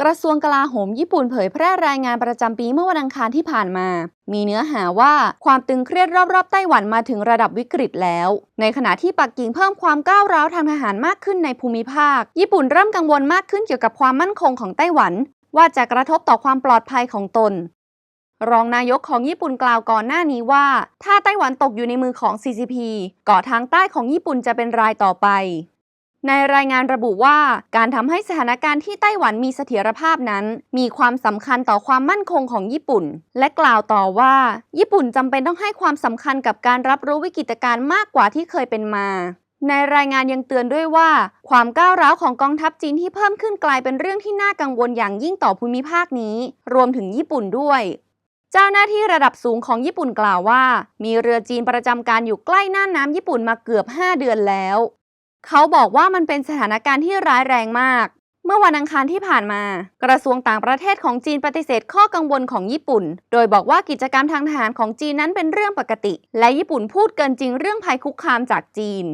กระทรวงกลาโหมญี่ปุ่นเผยแพร่รายงานประจำปีเมื่อวันอังคารที่ผ่านมา มีเนื้อหาว่าความตึงเครียดรอบๆไต้หวันมาถึงระดับวิกฤตแล้ว ในขณะที่ปักกิ่งเพิ่มความก้าวร้าวทางทหารมากขึ้นในภูมิภาค ญี่ปุ่นเริ่มกังวลมากขึ้นเกี่ยวกับความมั่นคงของไต้หวัน ว่าจะกระทบต่อความปลอดภัยของตน รองนายกของญี่ปุ่นกล่าวก่อนหน้านี้ว่า ถ้าไต้หวันตกอยู่ในมือของ CCP เกาะทางใต้ของญี่ปุ่นจะเป็นรายต่อไป ในรายงานระบุว่า การทำให้สถานการณ์ที่ไต้หวันมีเสถียรภาพนั้น มีความสำคัญต่อความมั่นคงของญี่ปุ่น และกล่าวต่อว่า ญี่ปุ่นจำเป็นต้องให้ความสำคัญกับการรับรู้วิกฤตการณ์มากกว่าที่เคยเป็นมาในรายงานยังเตือนด้วยว่า ความก้าวร้าวของกองทัพจีนที่เพิ่มขึ้นกลายเป็นเรื่องที่น่ากังวลอย่างยิ่งต่อภูมิภาคนี้ รวมถึงญี่ปุ่นด้วย เจ้าหน้าที่ระดับสูงของญี่ปุ่นกล่าวว่า มีเรือจีนประจำการอยู่ใกล้น่านน้ำญี่ปุ่นมาเกือบ 5 เดือนแล้ว เขาบอกว่ามันเป็นสถานการณ์ที่ร้ายแรงมาก เมื่อวันอังคารที่ผ่านมา กระทรวงต่างประเทศของจีนปฏิเสธข้อกังวลของญี่ปุ่น โดยบอกว่ากิจกรรมทางทหารของจีนนั้นเป็นเรื่องปกติ และญี่ปุ่นพูดเกินจริงเรื่องภัยคุกคามจากจีน